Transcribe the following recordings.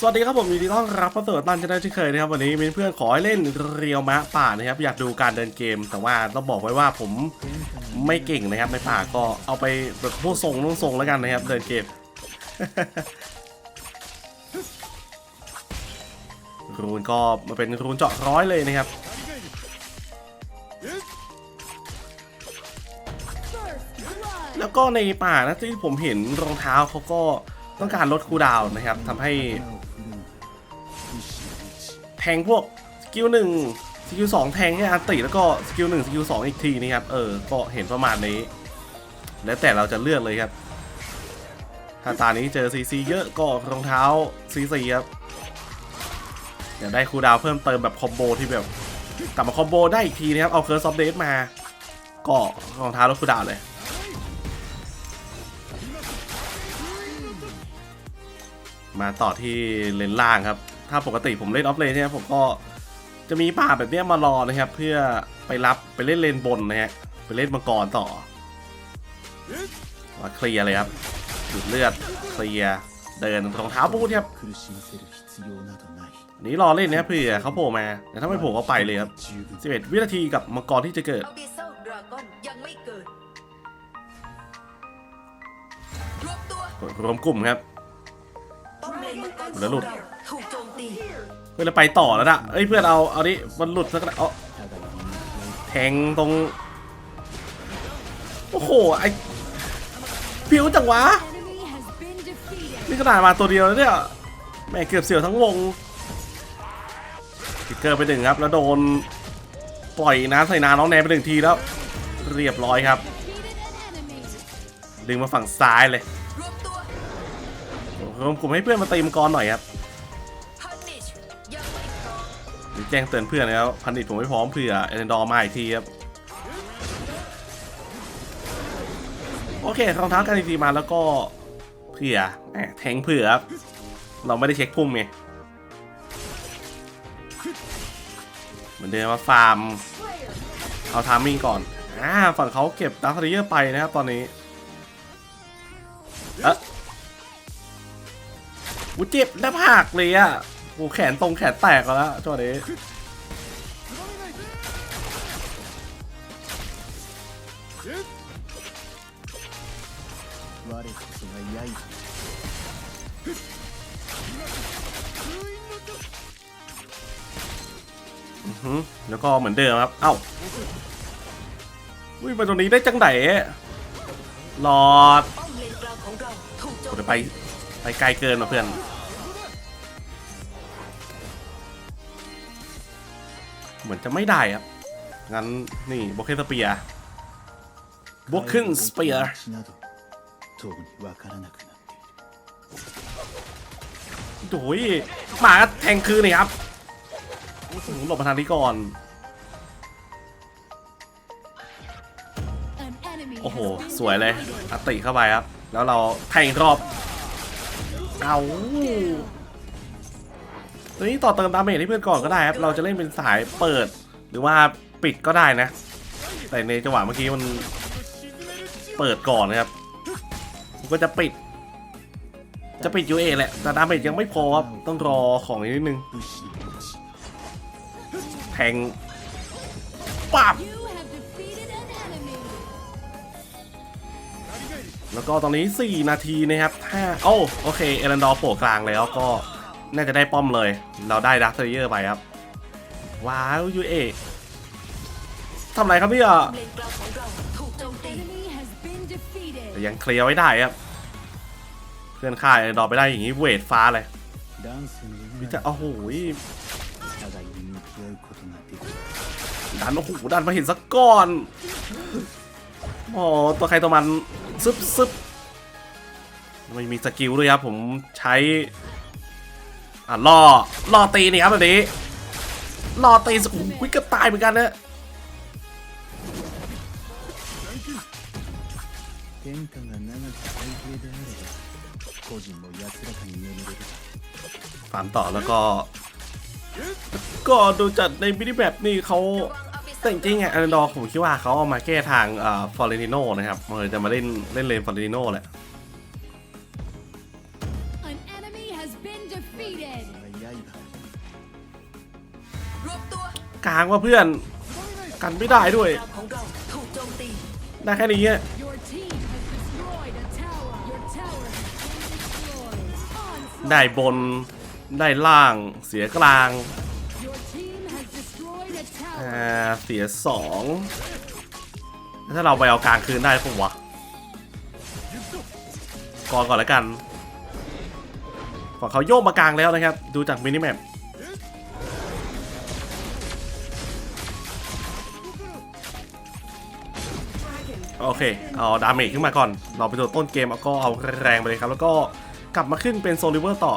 สวัสดีครับผมยินดีต้อนรับเข้าสู่ตันชนะที่เคยนะครับวันนี้มีเพื่อนขอให้เล่นเรียวมะป่านะครับ อยากดูการเดินเกม แต่ว่าต้องบอกไว้ว่าผมไม่เก่งนะครับในป่าก็เอาไปแบบพวกทรงนุ่งทรงแล้วกันนะครับเดินเกม รูนก็มาเป็นรูนเจาะร้อยเลยนะครับแล้วก็ในป่านะที่ผมเห็นรองเท้าเขาก็ต้องการลดคูดาวน์นะครับทำให้ แทงพวกสกิลหนึ่งสกิลสองแทงให้อันติแล้วก็สกิลหนึ่งสกิลสองอีกทีนะครับเออก็เห็นประมาณนี้ แล้วแต่เราจะเลือกเลยครับถ้าตานี้เจอซีซีเยอะก็รองเท้าซีซีครับอยากได้คูดาวเพิ่มเติมแบบคอมโบที่แบบกลับมาคอมโบได้อีกทีนะครับเอาเคิร์สออฟเดตมาก็รองเท้าลดคูดาวเลยมาต่อที่เลนล่างครับ ถ้าปกติผมเล่นออฟเลนเนี่ยผมก็จะมีป่าแบบนี้มารอนะครับ เพื่อไปรับไปเล่นเลนบนนะฮะไปเล่นมังกรต่อมาเคลียร์เลยครับหยุดเลือดเคลียร์เดินรองเท้าบูทครับนี้รอเล่นนะเพื่อเขาโผล่มาแต่ถ้าไม่โผล่ก็ไปเลยครับ11 วินาทีกับมังกรที่จะเกิดรวมกลุ่มครับแล้วหลุด เพื่อนเราไปต่อแล้วนะเอ้ยเพื่อนเอาเอาดิมันหลุดสักนแเอวแทงตรง โอ้โหไอผิวจังวะนี่ขนาดมาตัวเดียวแล้วเนี่ยแม่เกือบเสียวทั้งวงติกเกอร์ไปหนึ่งครับ แล้วโดนปล่อยน้ำใส่นาน้องแนนไปหนึ่งทีแล้ว เรียบร้อยครับ ดึงมาฝั่งซ้ายเลยรวมกลุ่มให้เพื่อนมาตีมกรหน่อยครับ แจ้งเตือนเพื่อนแล้วพันดิตผมไม่พร้อมเผื่อเอเดนดอร์มาอีกทีครับโอเครองเท้ากันดีๆมาแล้วก็เผื่อแหมแทงเผื่อครับเราไม่ได้เช็คพุ่มไงเหมือนเดิมว่าฟาร์มเอาทามมิ่งก่อนอ่าฝั่งเขาเก็บดาร์คเยอร์ไปนะครับตอนนี้เอ๊ะกูเจ็บหน้าผากเลยอะ กูแขนตรงแขนแตกแล้วจังหวะนี้แล้วก็เหมือนเดิมครับ เอ้าอุ้ยมาตรงนี้ได้จังไหนหลอดไปไปไกลเกินมาเพื่อน เหมือนจะไม่ได้อะงั้นนี่บวกขึ้นสเปียร์บวกขึ้นสเปียร์โอ้ยหมาแทงคืนนี่ครับผมหลบมาทางนี้ก่อน โอ้โห สวยเลยอติเข้าไปครับ แล้วเราแทงรอบ เอา ตัวนี้ต่อเติมดาเมจให้เพื่อนก่อนก็ได้ครับ เราจะเล่นเป็นสายเปิด หรือว่าปิดก็ได้นะ แต่ในจังหวะเมื่อกี้มันเปิดก่อนนะครับผมก็จะปิด จะปิดยูเอแหละ แต่ดาเมจยังไม่พอครับ ต้องรอของนิดนึง แทงปับแล้วก็ตอนนี้ 4 นาทีนะครับ5โอ้โอเค เอรันดอร์โผล่กลางแล้วก็ น่าจะได้ป้อมเลย เราได้ดักเซเยอร์ไปครับ ว้าวยูเอทำไรครับพี่อะยังเคลียร์ไว้ได้ครับ เพื่อนข่ายดอไปได้อย่างนี้เวทฟ้าเลยมิจะโอ้โหดันโอ้โหดันมาเห็นสักก้อนโอ้ตัวใครตัวมันซึบซึบไม่มีสกิลด้วยครับ ผมใช้ อะล่อล่อตีนี่ครับแบบนี้ล่อตีโอ้ยก็ตายเหมือนกันนะตามต่อแล้วก็ ก็ดูจากในมินิแบบนี่เขาแต่จริงๆอะอันดอผมคิดว่าเขาเอามาแก้ทางอ่าฟอร์เรนิโนนะครับมันจะมาเล่นเล่นเลนฟอร์เรนิโนแหละ been defeated. 刃รวบตัวกลางว่าเพื่อน กันไม่ได้ด้วยกลางของเราถูกโจมตี ได้แค่นี้อะ Your team has destroyed a tower. Your tower has been destroyed. ได้บน ได้ล่าง เสียกลาง Your team has destroyed a อ่า tower. เสียสองถ้าเราไปเอากลางคืนได้ปะวะก่อนก่อนแล้วกัน ฝั่งเขาโยกมากลางแล้วนะครับ ดูจากมินิแมปโอเค เอาดาเมจขึ้นมาก่อน เราไปตัวต้นเกมแล้วก็เอาแรงไปเลยครับ แล้วก็กลับมาขึ้นเป็นโซลิเวอร์ต่อ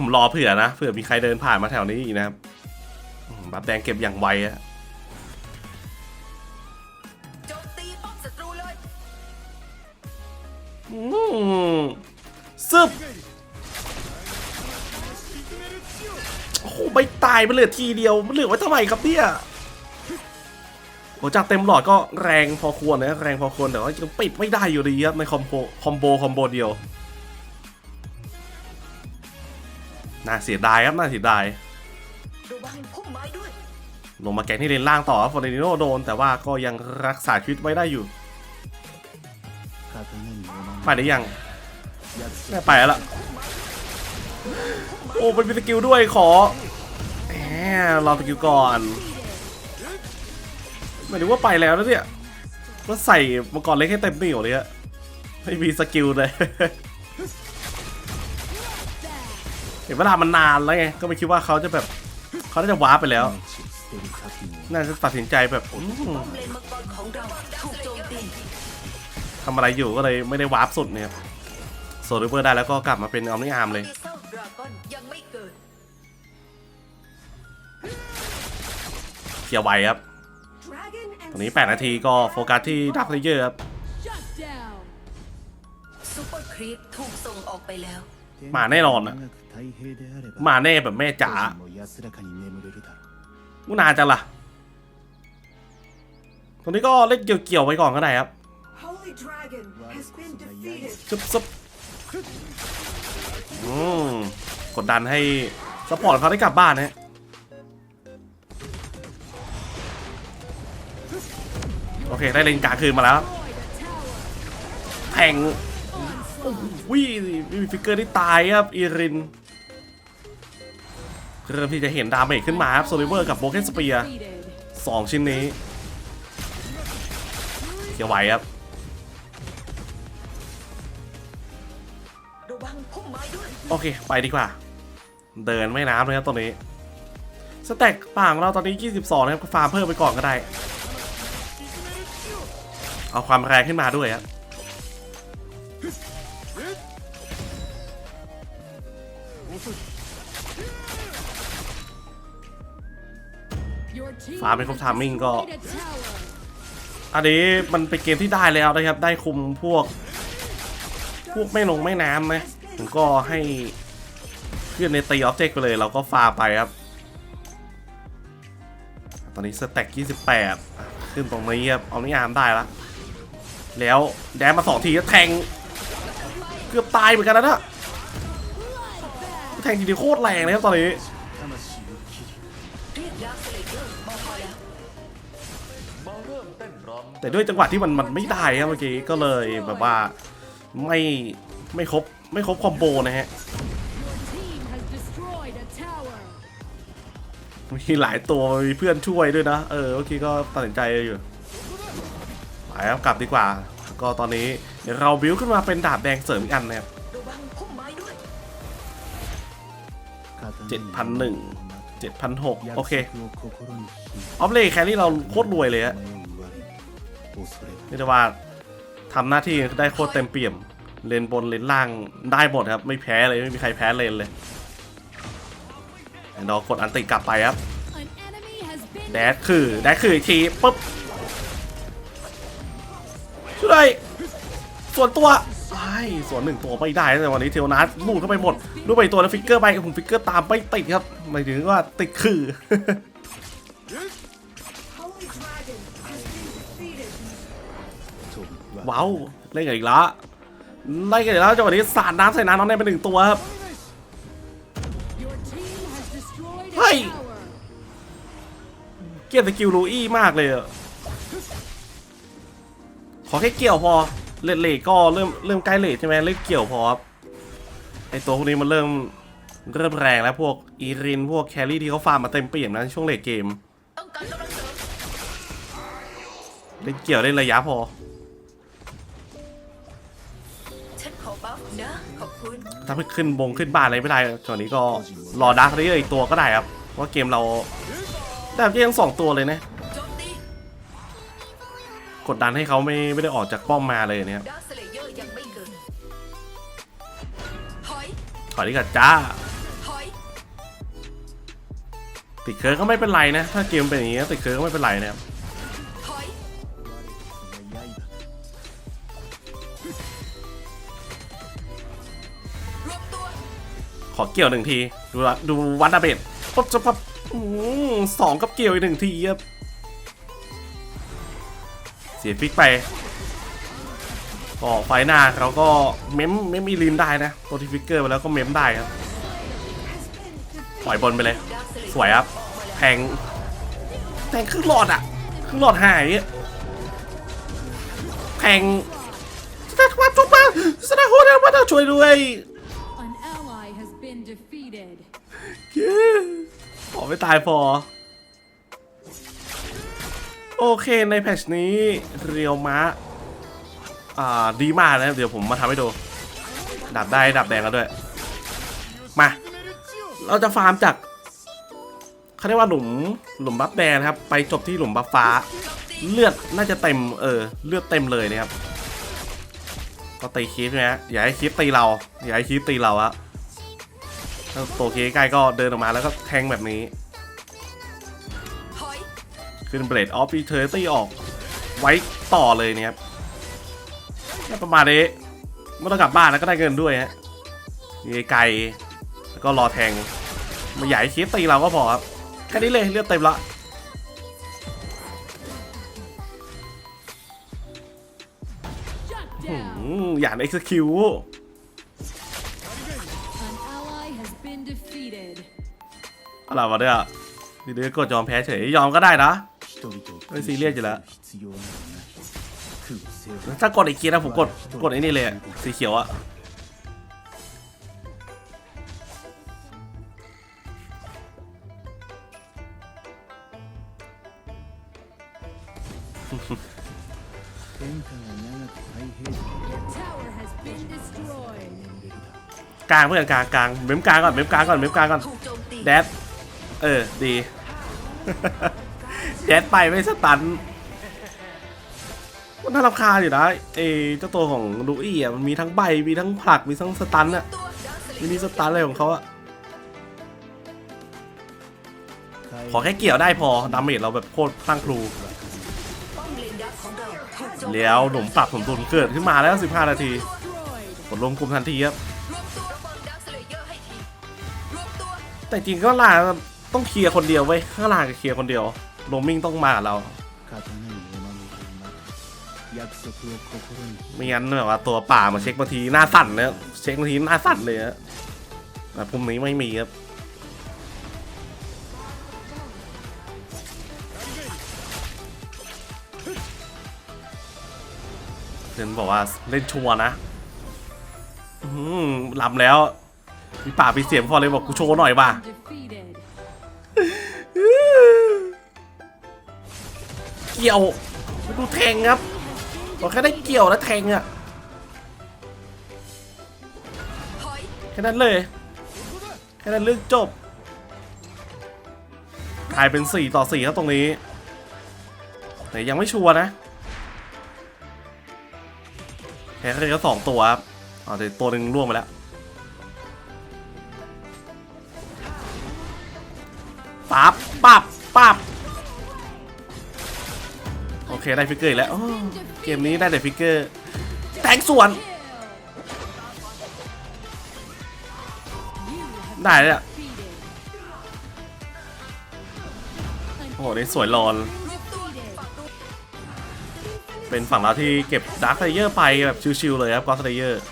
ผมรอเผื่อนะ เผื่อมีใครเดินผ่านมาแถวนี้อีกนะครับ บัฟแดงเก็บอย่างไวอะ โอ้โหไม่ตายไปเหลือทีเดียว มันเหลือไว้ทำไมครับเนี่ยโหจากเต็มหลอดก็แรงพอควรนะแรงพอควรแต่ว่ายังปิดไม่ได้อยู่ดีครับในคอมโบคอมโบคอมโบเดียวน่าเสียดายครับน่าเสียดายลงมาแกงที่เลนล่างต่อครับฟอร์เรนิโนโดน แต่ว่าก็ยังรักษาชีวิตไว้ได้อยู่ไปหรือยังไม่ไปแล้ว โอ้เป็นมีสกิลด้วยขอแหมรอสกิลก่อนหมายถึงว่าไปแล้วนะเนี่ยก็ใส่มาก่อนเล็กให้เต็มเหนียวเลยอะไม่มีสกิลเลย เห็นเวลามันนานแล้วไง ก็ไม่คิดว่าเขาจะแบบ เขาจะว้าไปแล้ว น่าจะตัดสินใจแบบทำอะไรอยู่ก็เลยไม่ได้วาร์ปสุดเนี่ยโซลิเวอร์ได้แล้วก็กลับมาเป็นออมนิอาร์มเลยากอนยังไม่เกิด เคลียร์ไวครับ ตรงนี้ 8 นาทีก็โฟกัสที่ดักเลเยอร์ครับซูเปอร์ครีปถูกส่งออกไปแล้ว มาแน่นอนนะ มาแน่แบบแม่จ๋ามุนาจังล่ะ ตรงนี้ก็เล่นเกี่ยวๆไว้ก่อนก็ได้ครับซุบซุบ กดดันให้สปอร์ตเขาได้กลับบ้านนะฮะโอเค ได้เลนกาคืนมาแล้วแทงวิมีฟิกเกอร์ที่ตายครับ อีริน เริ่มที่จะเห็นดาเมจขึ้นมาครับโซลิเวอร์กับโบเกนสเปียสองชิ้นนี้เขียวไหวครับ โอเค ไปดีกว่า เดินไม่น้ำเลยครับตรงนี้ สแต็กป่างเราตอนนี้ 22 นะครับก็ฟาร์มเพิ่มไปก่อนก็ได้ เอาความแรงขึ้นมาด้วยครับฟาร์มเป็นครบ timing ก็ อันนี้มันเป็นเกมที่ได้แล้วนะครับ ได้คุมพวก พวกไม่ลงไม่น้ำนะ ผมก็ให้เพื่อนในตีออบเจกต์ไปเลย เราก็ฟาไปครับ ตอนนี้สแต็ก28 ขึ้นตรงนี้ครับเอานี้อามได้ละ แล้วแดมมาสองทีก็แทง เกือบตายเหมือนกันนะนะแทงทีนี้โคตรแรงเลยครับตอนนี้แต่ด้วยจังหวะที่มันมันไม่ได้ครับเมื่อกี้ก็เลยแบบว่าไม่ไม่ครบ ไม่ครบคอมโบนะฮะ มีหลายตัวมีเพื่อนช่วยด้วยนะ เออโอเคก็ตัดสินใจอยู่ไปครับกลับดีกว่า ก็ตอนนี้เดี๋ยวเราบิวขึ้นมาเป็นดาบแดงเสริมอีกอันนะครับเจ็ดพันหนึ่งเจ็ดพันหกโอเค ออฟเลคแครี่เราโคตรรวยเลยฮะไม่จะว่าทำหน้าที่ได้โคตรเต็มเปี่ยม เลนบนเลนล่างได้หมดครับ ไม่แพ้เลย ไม่มีใครแพ้เลนเลยเรากดอันติกลับไปครับ แดดคือ แดดคืออีกทีปุ๊บ ช่วยส่วนตัวไอ้ส่วนหนึ่งตัวไม่ได้แต่วันนี้เทลนัสลูดเข้าไปหมดลูดไปตัวแล้วฟิกเกอร์ไปผมฟิกเกอร์ตามไม่ติดครับหมายถึงว่าติดคือว้าวเล่นกันอีกแล้ว เล่นกันอีกแล้วจังหวะนี้สาดน้ำใส่น้ำน้องแนนไปหนึ่งตัวครับ Your team has destroyed a Hey! tower. เกลียดสกิลลูอี้มากเลยอะขอแค่เกี่ยวพอเลดเลทก็เริ่มเริ่มใกล้เลทใช่ไหมเล่นเกี่ยวพอครับไอตัวพวกนี้มันเริ่มเริ่มแรงแล้วพวกอีรินพวกแครี่ที่เขาฟาร์มมาเต็มเปี่ยมนะช่วงเลทเกมต้องการกำลังเสริมเล่นเกี่ยวได้ระยะพอ นะขอบคุณถ้าไปขึ้นบงขึ้นบ้านอะไรไม่ได้ตอนนี้ก็รอดักเรอีกตัวก็ได้ครับเพราะว่าเกมเราแต่ยังสองตัวเลยนะ โจมตีกดดันให้เขาไม่ไม่ได้ออกจากป้อมมาเลยเนี่ยครับดาร์คสเลเยอร์ยังไม่เกิดถอยขอที่กัดจ้า ถอยติดเคิร์กก็ไม่เป็นไรนะ ถ้าเกมเป็นอย่างนี้ติดเคิร์กก็ไม่เป็นไรนะครับ ขอเกี่ยวหนึ่งที ดูดูวัดดาเบตปั๊บจะปั๊บอือสองกับเกี่ยวอีกหนึ่งทีครับเสียฟิกไปก็ไฟหน้าเราก็เมมเมมอีลินได้นะตัวที่ฟิกเกอร์ไปแล้วก็เมมได้ครับปล่อยบนไปเลย สวยครับแทงแทงครึ่งหลอดอะครึ่งหลอดหายแทงสตาร์ทวัดทุกมาสตาร์ทโฮเดลมาต้องช่วยด้วย ขอไม่ตายพอ โอเคในแพทชนี้เรียวมะอ่าดีมากนะ เดี๋ยวผมมาทำให้ดู ดับได้ดับแดงแล้วด้วย มา เราจะฟาร์มจากเขาเรียกว่าหลุมหลุมบัฟแดงนะครับ ไปจบที่หลุมบัฟฟ้า เลือดน่าจะเต็มเออเลือดเต็มเลยนะครับ ก็ตีคีฟใช่ไหมฮะอย่าให้คีฟตีเรา อย่าให้คีฟตีเราอะ ถ้าตัวเคใกล้ก็เดินออกมาแล้วก็แทงแบบนี้ถอยขึ้นเบรดออฟฟิเทอร์ตี้ออกไว้ต่อเลยเนี่ยครับน่าประมาณนี้ไม่ต้องกลับบ้านแล้วก็ได้เงินด้วยฮะมีไกลแล้วก็รอแทงไมาใหญ่คิดตีเราก็พอครับแค่นี้เลยเลือดเต็มละ Shut อื down. มอย่างเอะไรวะเนี่ยดีดีกดยอมแพ้เฉยยอมก็ได้นะไม่ซีเรียสอยู่แล้วถ้ากดอีกทีนะผมกดกดไอ้นี่เลยสีเขียวอะกลางเพื่อนกลางกลางเม้มกลางก่อนเม้มกลางก่อนเม้มกลางก่อนแดด เออ ดี แดดไปไม่สตันมันน่ารำคาญอยู่นะเอเจ้าตัวของลูอี้อะมันมีทั้งใบมีทั้งผลักมีทั้งสตันอะตัวดาร์คสเลมิเยนิอสตันอะไรของเขาอะขอแค่เกี่ยวได้พอดาเมจเราแบบโคตรพลังครูป้อมเลนดักของเราถูกโจมตีแล้วหนุ่มปรับสมดุลเกิดขึ้นมาแล้ว 15 นาทีกดรวมกลุ่มทันทีครับแต่จริงก็ล่า ต้องเคลียร์คนเดียวเว้ยข้างล่างก็เคลียร์คนเดียวโรมิงต้องมากับเราไม่งั้นแบบว่าตัวป่ามาเช็คบางทีหน้าสั่นนะเช็คบางทีหน้าสั่นเลยฮะแต่ภูมินี้ไม่มีครับเซนบอกว่าเล่นชัวนะลำแล้วมีป่ามีเสียงพอเลยบอกกูโชว์หน่อยป่ะ เกี่ยวดูแทงครับบอแค่ได้เกี่ยวแล้วแทงอะแค่นั้นเลยแค่นั้นเรื่องจบกลายเป็น 4 ต่อ 4 ครับตรงนี้ แต่ยังไม่ชัวร์นะแค่แค่สองตัวครับอ๋อแต่ตัวหนึ่งล่วงไปแล้วปั๊บปั๊บปั๊บ ได้ฟิกเกอร์อีกแล้วเกมนี้ได้แต่ฟิกเกอร์แทงส่วน ได้เลยอะโอ้โหนี่สวยรอน เป็นฝั่งเราที่เก็บดาร์คไซเยอร์ไปแบบชิวๆเลยครับกอสไซเยอร์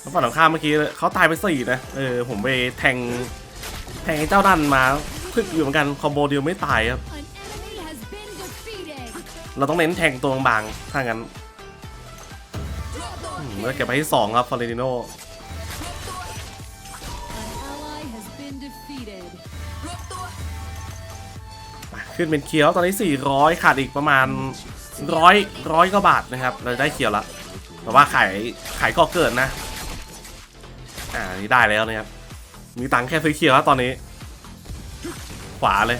แล้วฝั่งตรงข้ามเมื่อกี้เขาตายไปสี่นะ เออ ผมไปแทง แทงไอ้เจ้าดันมา พึกอยู่เหมือนกัน คอมโบเดียวไม่ตายครับ เราต้องเน้นแทงตัวบางๆถ้างั้นอืมแล้วเก็บไปที่สองครับฟอร์เรติโนขึ้นเป็นเคียวตอนนี้ 400 ขาดอีกประมาณร้อยร้อยกว่าบาทนะครับ เราได้เคียวละแต่ว่าขายขายก็เกินนะ อ่านี่ได้แล้วนะครับ มีตังค์แค่ซื้อเคียวแล้วตอนนี้ ขวาเลย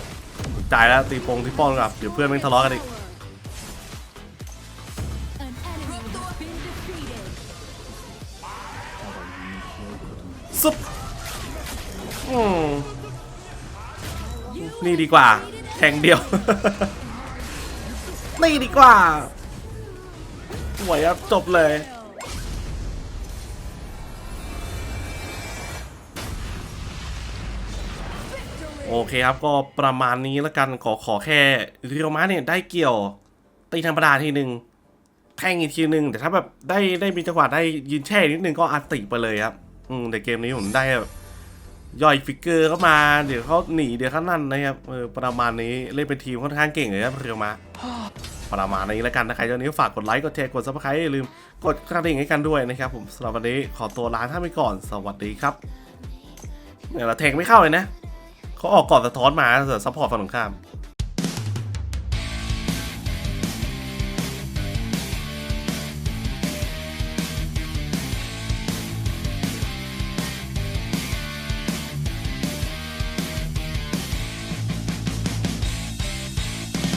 จ่ายแล้วตีปงที่ป้องกับเดี๋ยวเพื่อนม่งทะเลาะกันอีก อืมนี่ดีกว่า แทงเดียว นี่ดีกว่าสวยครับจบเลยโอเคครับก็ประมาณนี้แล้วกันขอขอแค่เรียวมาเนี่ยได้เกี่ยวตีธรรมดาทีหนึ่งแทงอีกทีหนึ่งแต่ถ้าแบบได้ได้มีจังหวะได้ยืนแช่นิดนึงก็อัดติไปเลยครับ อืมแต่เกมนี้ผมได้แบบ ย่อยฟิกเกอร์เข้ามาเดี๋ยวเขาหนีเดี๋ยวเขานั่นนะครับเออประมาณนี้เล่นเป็นทีมค่อนข้างเก่งเลยครับเรียวม้าประมาณนี้แล้วกันนะใครเจ้านี้ฝากกดไลค์กดแชร์กดซับสไครต์อย่าลืมกดกระดิ่งให้กันด้วยนะครับผมสำหรับวันนี้ขอตัวลาท่านไปก่อนสวัสดีครับเนี่ยเราแทงไม่เข้าเลยนะเขาออกก่อนสะท้อนมาแต่ซัพพอร์ตฝั่งตรงข้าม